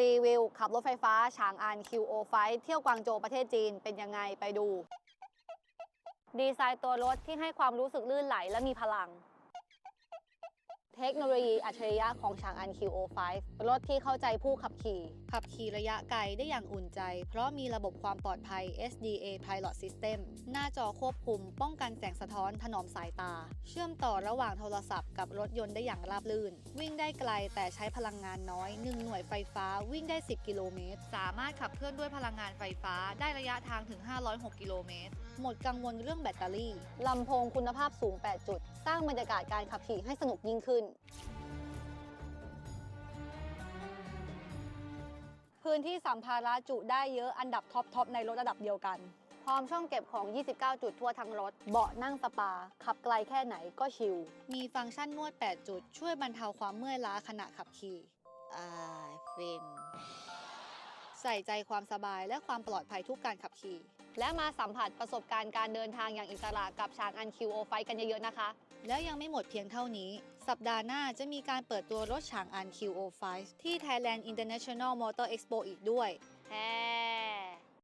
รีวิว ขับรถไฟฟ้าฉางอาน QO5 เที่ยวกวางโจวประเทศจีนเป็นยังไงไปดู ดีไซน์ตัวรถที่ให้ความรู้สึกลื่นไหลและมีพลัง ทคโนโลยีอัจฉริยะของฉางอัน QO5 รถที่เข้าใจผู้ขับขี่ ขับขี่ระยะไกลได้อย่างอุ่นใจ เพราะมีระบบความปลอดภัย SDA Pilot System หน้าจอควบคุม ป้องกันแสงสะท้อนถนอมสายตา เชื่อมต่อระหว่างโทรศัพท์กับรถยนต์ได้อย่างราบรื่น วิ่งได้ไกลแต่ใช้พลังงานน้อย 1 หน่วยไฟฟ้าวิ่งได้ 10 กิโลเมตร สามารถขับเคลื่อนด้วยพลังงานไฟฟ้าได้ระยะทางถึง 506 กิโลเมตร หมดกังวลเรื่องแบตเตอรี่ ลำโพงคุณภาพสูง 8 จุด สร้างบรรยากาศการขับขี่ให้สนุกยิ่งขึ้น พื้นที่สัมภาระจุได้เยอะอันดับท็อปทอปในรถระดับเดียวกัน พร้อมช่องเก็บของ 29 จุดทั่วทั้งรถ เบาะนั่งสปา ขับไกลแค่ไหนก็ชิล มีฟังก์ชันนวด 8 จุด ช่วยบรรเทาความเมื่อยล้าขณะขับขี่อ่าฟิน ใส่ใจความสบายและความปลอดภัยทุกการขับขี่ และมาสัมผัสประสบการณ์การเดินทางอย่างอิสระกับช้างอัน QO ไฟกันเยอะๆนะคะ แล้วยังไม่หมดเพียงเท่านี้ สัปดาห์หน้าจะมีการเปิดตัวรถฉางอัน QO5 ที่ Thailand International Motor Expo อีกด้วยแฮ่